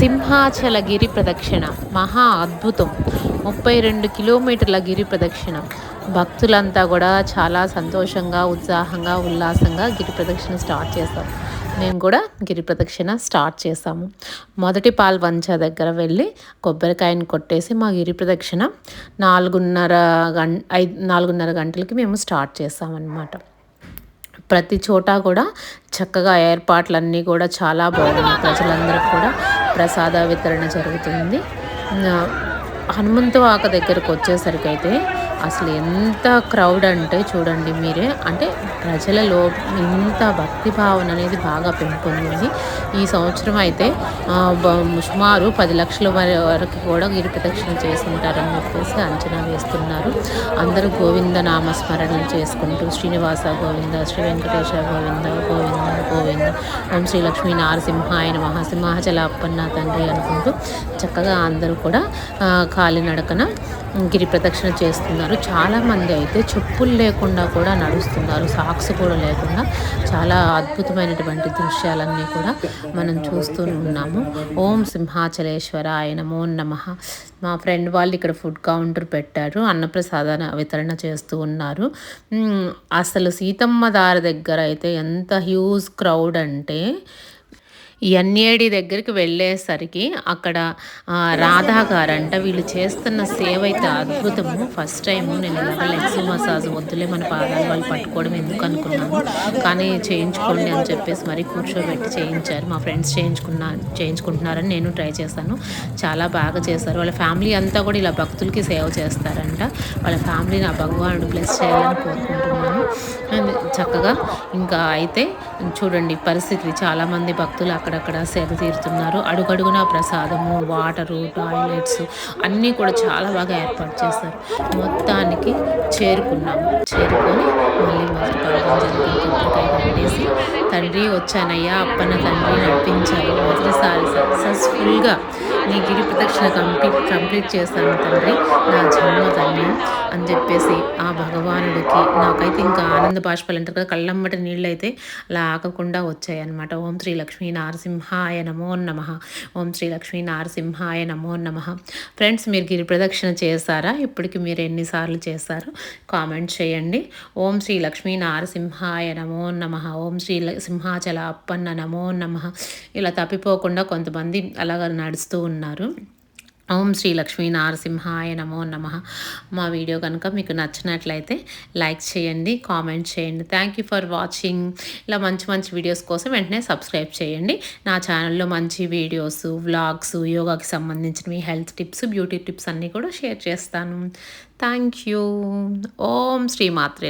సింహాచల గిరి ప్రదక్షిణ. మహా అద్భుతం. ముప్పై రెండు కిలోమీటర్ల గిరి ప్రదక్షిణ. భక్తులంతా కూడా చాలా సంతోషంగా ఉత్సాహంగా ఉల్లాసంగా గిరి ప్రదక్షిణ స్టార్ట్ చేస్తాం. మేము కూడా గిరి ప్రదక్షిణ స్టార్ట్ చేసాము మొదటి పాల్వంచ దగ్గర వెళ్ళి కొబ్బరికాయని కొట్టేసి మా గిరి ప్రదక్షిణ నాలుగున్నర గం ఐదు నాలుగున్నర గంటలకి మేము స్టార్ట్ చేసామన్నమాట ప్రతి చోట కూడా చక్కగా ఏర్పాట్లన్నీ కూడా చాలా బాగున్నాయి. ప్రజలందరికీ కూడా ప్రసాద వితరణ జరుగుతుంది. హనుమంతవాక దగ్గరకు వచ్చేసరికి అయితే అసలు ఎంత క్రౌడ్ అంటే చూడండి మీరే. అంటే ప్రజలలో ఇంత భక్తి భావన అనేది బాగా పెంపొందింది ఈ సంవత్సరం అయితే సుమారు పది లక్షల వరకు కూడా గిరి ప్రదక్షిణ చేసుకుంటారని చెప్పేసి అంచనా వేస్తున్నారు. అందరూ గోవింద నామస్మరణలు చేసుకుంటూ శ్రీనివాస గోవింద శ్రీ వెంకటేశ గోవింద గోవింద గోవింద ఓం శ్రీ లక్ష్మీ నారసింహాయన మహాసింహాచల అప్పన్న తండ్రి అనుకుంటూ చక్కగా అందరూ కూడా కాలినడకన గిరి ప్రదక్షిణ చేస్తున్నారు. చాలామంది అయితే చెప్పులు లేకుండా కూడా నడుస్తున్నారు. సాక్స్ కూడా లేకుండా చాలా అద్భుతమైనటువంటి దృశ్యాలన్నీ కూడా మనం చూస్తూ ఉన్నాము. ఓం సింహాచలేశ్వర ఆయన మో నమ. మా ఫ్రెండ్ వాళ్ళు ఇక్కడ ఫుడ్ కౌంటర్ పెట్టారు. అన్నప్రసాదన వితరణ చేస్తూ ఉన్నారు. అసలు సీతమ్మ దారి దగ్గర అయితే ఎంత హ్యూజ్ క్రౌడ్ అంటే ఎన్ఏడి దగ్గరికి వెళ్ళేసరికి అక్కడ రాధా గారంట వీళ్ళు చేస్తున్న సేవ అయితే అద్భుతము. ఫస్ట్ టైం నేను లెగ్స్ మసాజ్ వద్దులే మన పాదాలు వాళ్ళు పట్టుకోవడం ఎందుకు అనుకున్నాను. కానీ చేయించుకోండి అని చెప్పేసి మరి కూర్చోబెట్టి చేయించారు. మా ఫ్రెండ్స్ చేయించుకున్నా చేయించుకుంటున్నారని నేను ట్రై చేశాను. చాలా బాగా చేశారు. వాళ్ళ ఫ్యామిలీ అంతా కూడా ఇలా భక్తులకి సేవ చేస్తారంట. వాళ్ళ ఫ్యామిలీని ఆ భగవానుడు బ్లెస్ చేయాలని కోరుకుంటున్నాను. చక్కగా ఇంకా అయితే చూడండి పరిస్థితి. చాలామంది భక్తులు అక్కడ అక్కడక్కడ సేద తీరుతున్నారు. అడుగడుగున ప్రసాదము వాటరు టాయిలెట్స్ అన్నీ కూడా చాలా బాగా ఏర్పాటు చేస్తారు మొత్తానికి చేరుకున్నాము. చేరుకొని మళ్ళీ మొదటి పాల్గొని జరిగి తండ్రి వచ్చానయ్యా అప్పన్న తండ్రి నడిపించారు. మొదటిసారి సక్సెస్ఫుల్గా నీ గిరి ప్రదక్షిణ కంప్లీట్ కంప్లీట్ చేస్తాను తండ్రి. నా జన్మ ధన్యం అని చెప్పేసి ఆ భగవానుడికి నాకైతే ఇంకా ఆనంద బాష్పాలు అంటారు కదా కళ్ళమ్మటి నీళ్ళు అయితే అలా ఆగకుండా వచ్చాయన్నమాట. ఓం శ్రీ లక్ష్మీ నారసింహాయ నమో నమ. ఓం శ్రీ లక్ష్మీ నారసింహాయ నమో నమ. ఫ్రెండ్స్ మీరు గిరి ప్రదక్షిణ చేస్తారా ఇప్పటికి మీరు ఎన్నిసార్లు చేస్తారు కామెంట్ చేయండి. ఓం శ్రీ లక్ష్మీ నారసింహాయ నమో నమ. ఓం శ్రీ సింహాచల అప్పన్న నమో నమ. ఇలా తప్పిపోకుండా కొంతమంది అలాగ నడుస్తూ ఉన్నారు. ఓం శ్రీ లక్ష్మీ నారసింహాయ నమో నమ. మా వీడియో కనుక మీకు నచ్చినట్లయితే లైక్ చేయండి కామెంట్ చేయండి. థ్యాంక్ యూ ఫర్ వాచింగ్ ఇలా మంచి మంచి వీడియోస్ కోసం వెంటనే సబ్స్క్రైబ్ చేయండి. నా ఛానల్లో మంచి వీడియోస్ వ్లాగ్స్ యోగాకి సంబంధించినవి హెల్త్ టిప్స్ బ్యూటీ టిప్స్ అన్నీ కూడా షేర్ చేస్తాను. Thank you Om Shri Mhatre